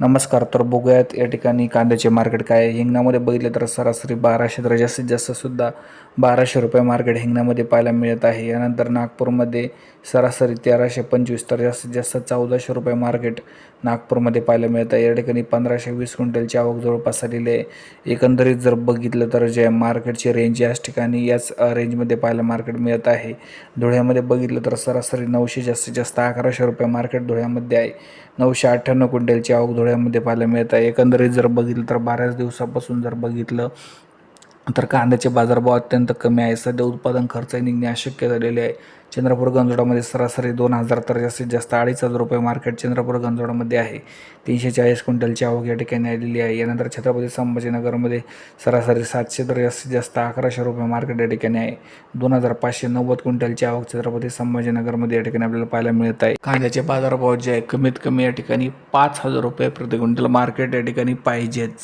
नमस्कार तर बघूयात या ठिकाणी कांद्याचे मार्केट काय आहे. हिंगणामध्ये बघितलं तर सरासरी बाराशे तर जास्तीत जास्त सुद्धा बाराशे रुपये मार्केट हिंगणामध्ये पाहायला मिळत आहे. यानंतर नागपूरमध्ये सरासरी तेराशे पंचवीस तर जास्तीत जास्त चौदाशे रुपये मार्केट नागपूरमध्ये पाहायला मिळत आहे. या ठिकाणी पंधराशे वीस क्विंटलची आवक जवळपास आलेली आहे. एकंदरीत जर बघितलं तर जे मार्केटची रेंज याच ठिकाणी याच रेंजमध्ये पाहायला मार्केट मिळत आहे. धुळ्यामध्ये बघितलं तर सरासरी नऊशे जास्तीत जास्त अकराशे रुपये मार्केट धुळ्यामध्ये आहे. नऊशे अठ्ठ्याण्णव क्विंटलची आवक धुळ्यामध्ये पाहायला मिळत आहे. एकंदरीत जर बघितलं तर बऱ्याच दिवसापासून जर बघितलं तर कांद्याचे बाजारभाव अत्यंत कमी आहे. सध्या उत्पादन खर्च निघणे अशक्य झालेले आहे. चंद्रपूर गंजोडामध्ये सरासरी दोन हजार तर जास्तीत जास्त अडीच हजार रुपये मार्केट चंद्रपूर गंजोडामध्ये आहे. तीनशे चाळीस क्विंटलची आवक या ठिकाणी आलेली आहे. यानंतर छत्रपती संभाजीनगरमध्ये सरासरी सातशे तर जास्तीत जास्त अकराशे रुपये मार्केट या ठिकाणी आहे. दोन हजार पाचशे नव्वद क्विंटलची आवक छत्रपती संभाजीनगरमध्ये या ठिकाणी आपल्याला पाहायला मिळत आहे. कांद्याचे बाजारभाव जे आहे कमीत कमी या ठिकाणी पाच हजार रुपये प्रति क्विंटल मार्केट या ठिकाणी पाहिजेच.